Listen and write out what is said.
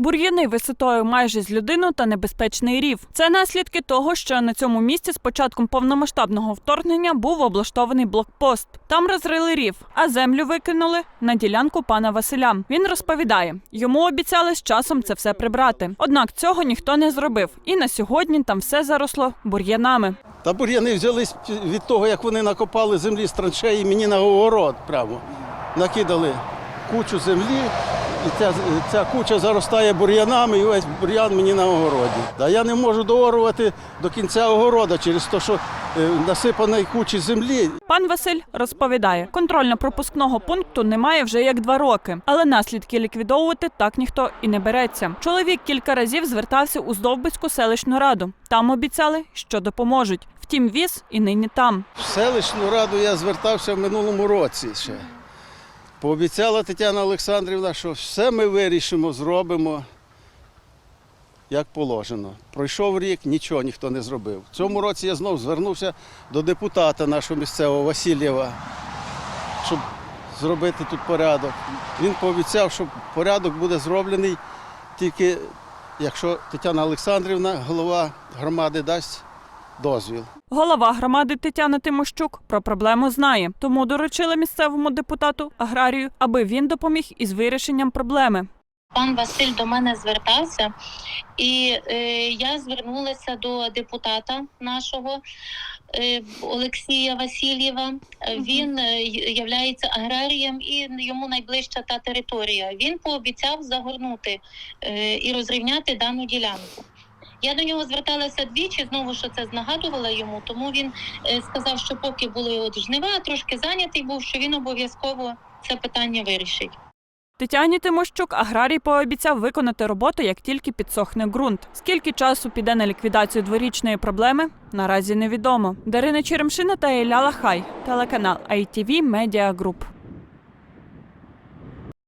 Бур'яни висотою майже з людину та небезпечний рів. Це наслідки того, що на цьому місці з початком повномасштабного вторгнення був облаштований блокпост. Там розрили рів, а землю викинули на ділянку пана Василя. Він розповідає, йому обіцяли з часом це все прибрати. Однак цього ніхто не зробив, і на сьогодні там все заросло бур'янами. Та бур'яни взялись від того, як вони накопали землі з траншеї мені на огород прямо. Накидали кучу землі, і ця, ця куча заростає бур'янами, і весь бур'ян мені на огороді. Та я не можу доорувати до кінця огорода через те, що е, насипаної кучі землі. Пан Василь розповідає, контрольно-пропускного пункту немає вже як два роки, але наслідки ліквідовувати так ніхто і не береться. Чоловік кілька разів звертався у Здовбицьку селищну раду. Там обіцяли, що допоможуть. Втім, віз і нині там. В селищну раду я звертався в минулому році ще. Пообіцяла Тетяна Олександрівна, що все ми вирішимо, зробимо як положено. Пройшов рік, нічого ніхто не зробив. В цьому році я знов звернувся до депутата нашого місцевого Васильєва, щоб зробити тут порядок. Він пообіцяв, що порядок буде зроблений тільки якщо Тетяна Олександрівна, голова громади, дасть дозвіл. Голова громади Тетяна Тимощук про проблему знає, тому доручила місцевому депутату аграрію, аби він допоміг із вирішенням проблеми. Пан Василь до мене звертався, і е, я звернулася до депутата нашого е, Олексія Васильєва. Він е, являється аграрієм і йому найближча та територія. Він пообіцяв загорнути е, і розрівняти дану ділянку. Я до нього зверталася двічі, знову що це нагадувала йому, тому він е, сказав, що поки були от жнива, трошки зайнятий був, що він обов'язково це питання вирішить. Тетяні Тимощук аграрій пообіцяв виконати роботу, як тільки підсохне ґрунт. Скільки часу піде на ліквідацію дворічної проблеми, наразі невідомо. Дарина Черемшина та Ілля Лахай, телеканал ITV Media Group.